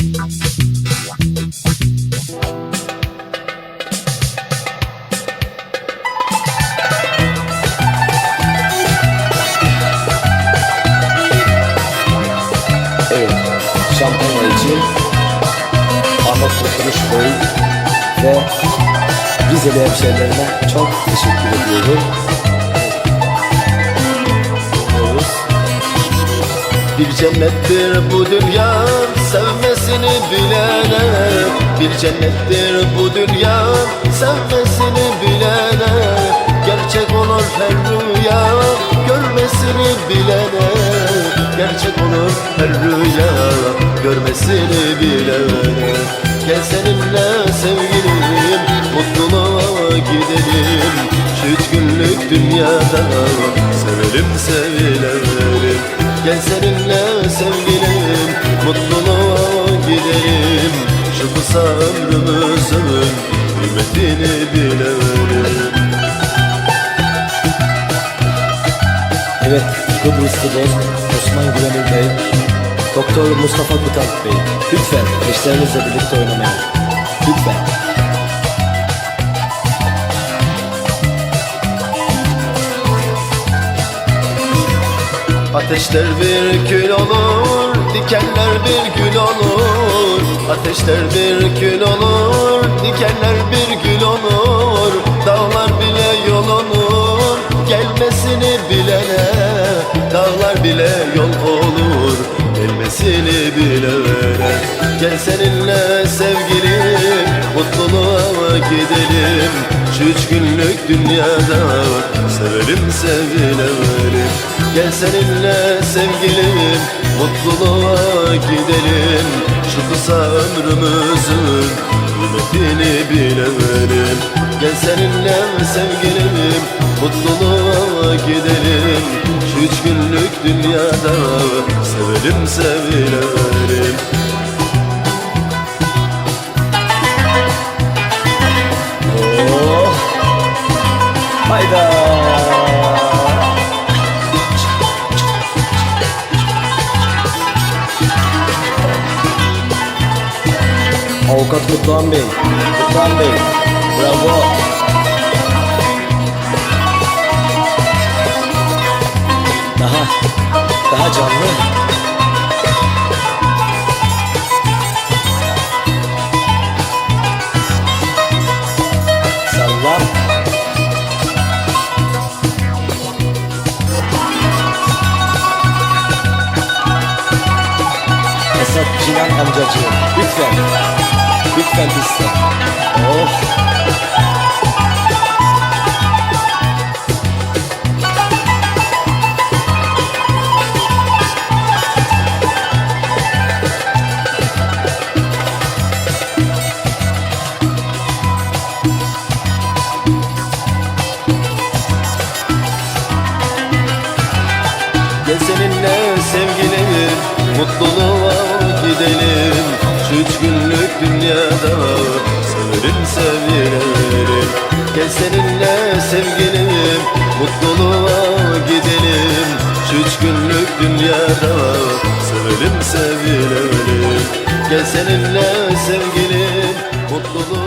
Evet, şampanya için Ahmet ve Rizeli hemşehrilerine çok teşekkür ediyorum. Bir cennettir bu dünya sevmesini bilene Bir cennettir bu dünya. Sevmesini bilene Gerçek olur her rüya. Görmesini bilene Gerçek olur her rüya. Görmesini bilene Gel seninle sevgilim mutluluğa gidelim. Şu üç günlük dünyada sevelim sevilelim. Gel seninle Kısa ömrümüzün kıymetini bilelim Evet, Kıbrıslı dost Osman Güvenir Bey, Doktor Mustafa Kutak Bey, lütfen eşlerinizle birlikte oynamayın. Lütfen. Ateşler bir kül olur, dikenler bir gül olur Ateşler bir kül olur, dikenler bir gül olur Dağlar bile yol olur, gelmesini bilene Dağlar bile yol olur, gelmesini bilene Gel seninle sevgilim, mutluluğa gidelim? Şu üç günlük dünyada sevelim sevilelim Gel seninle sevgilim mutluluğa gidelim Şu kısa ömrümüzün kıymetini bilelim. Gel seninle sevgilim mutluluğa gidelim. Şu üç günlük dünyada sevelim sevilelim Avukat Mutluhan Bey, Mutluhan Bey, bravo. Daha, daha canlı. Sallan. Esat Cinan amcacığım lütfen Lütfen lütfen Of. Gel seninle sevgilim mutluluğa gidelim üç günlük dünyada sevelim sevilelim Gel seninle sevgilim mutluluğa gidelim. Şu üç günlük dünyada sevelim sevilelim Gel seninle sevgilim mutluluğa